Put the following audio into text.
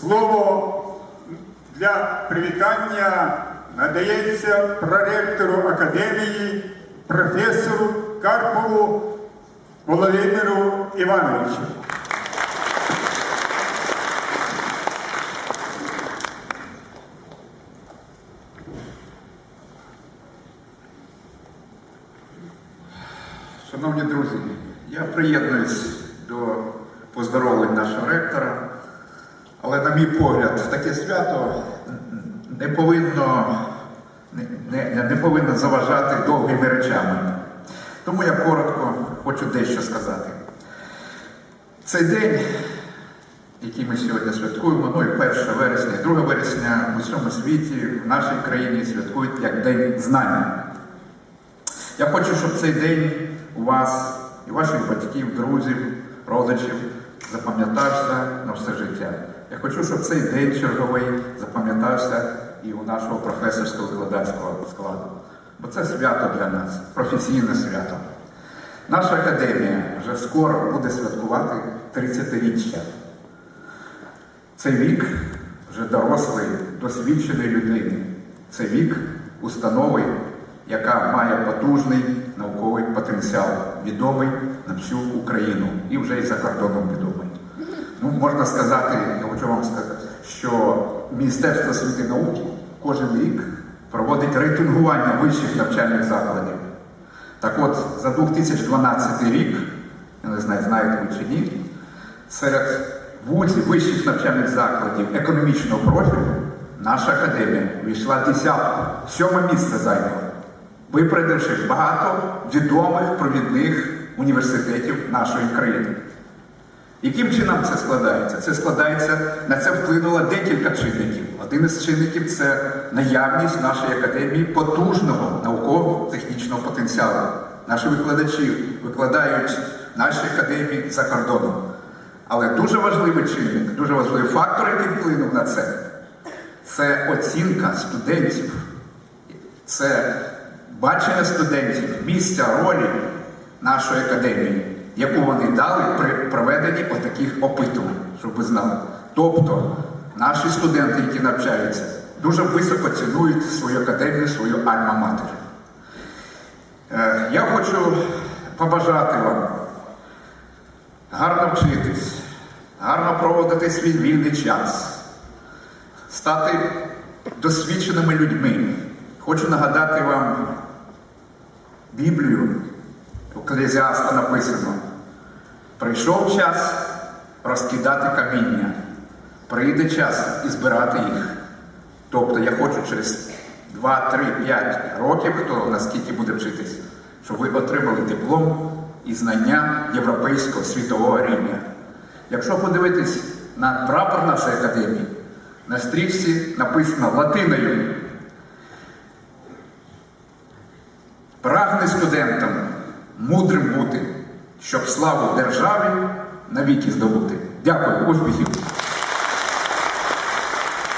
Слово для привітання надається проректору академії професору Карпову Володимиру Івановичу. Шановні друзі, я приєднуюсь до поздоровлень нашого ректора, але, на мій погляд, таке свято не повинно, не, не, повинно заважати довгими речами. Тому я коротко хочу дещо сказати. Цей день, який ми сьогодні святкуємо, ну і 1 вересня, і 2 вересня в усьому світі, в нашій країні святкують як День знання. Я хочу, щоб цей день у вас і ваших батьків, друзів, родичів запам'ятався на все життя. Я хочу, щоб цей день черговий запам'ятався і у нашого професорського викладацького складу. Бо це свято для нас, професійне свято. Наша академія вже скоро буде святкувати 30-річчя. Це вік вже дорослої, досвідченої людини. Це вік установи, яка має потужний науковий потенціал, відомий на всю Україну і вже і за кордоном відомий. Ну, можна сказати, я хочу вам сказати, що Міністерство освіти і науки кожен рік проводить рейтингування вищих навчальних закладів. Так от, за 2012 рік, я не знаю, знаєте ви чи ні, серед вузів вищих навчальних закладів економічного профілю наша академія війшла десятку, сьоме місце зайняла, випередивши багато відомих провідних університетів нашої країни. Яким чином це складається? Це складається, на це вплинуло декілька чинників. Один із чинників це наявність нашої академії потужного науково-технічного потенціалу. Наші викладачі викладають в нашій академії за кордоном. Але дуже важливий чинник, дуже важливий фактор, який вплинув на це, це оцінка студентів, це бачення студентів, місця ролі нашої академії, яку вони дали при проведенні отаких опитувань, щоб ви знали. Тобто наші студенти, які навчаються, дуже високо цінують свою академію, свою альма-матер. Е, Я хочу побажати вам гарно вчитись, гарно проводити свій вільний час, стати досвідченими людьми. Хочу нагадати вам Біблію, у Екклезіаста написано: прийшов час розкидати каміння, прийде час і збирати їх. Тобто я хочу через 2, 3, 5 років, хто наскільки буде вчитись, щоб ви отримали диплом і знання європейського світового рівня. Якщо подивитись на прапор нашої академії, на стрічці написано латиною. Прагне студентам мудрим бути, щоб славу державі навіки здобути. Дякую, успіхів!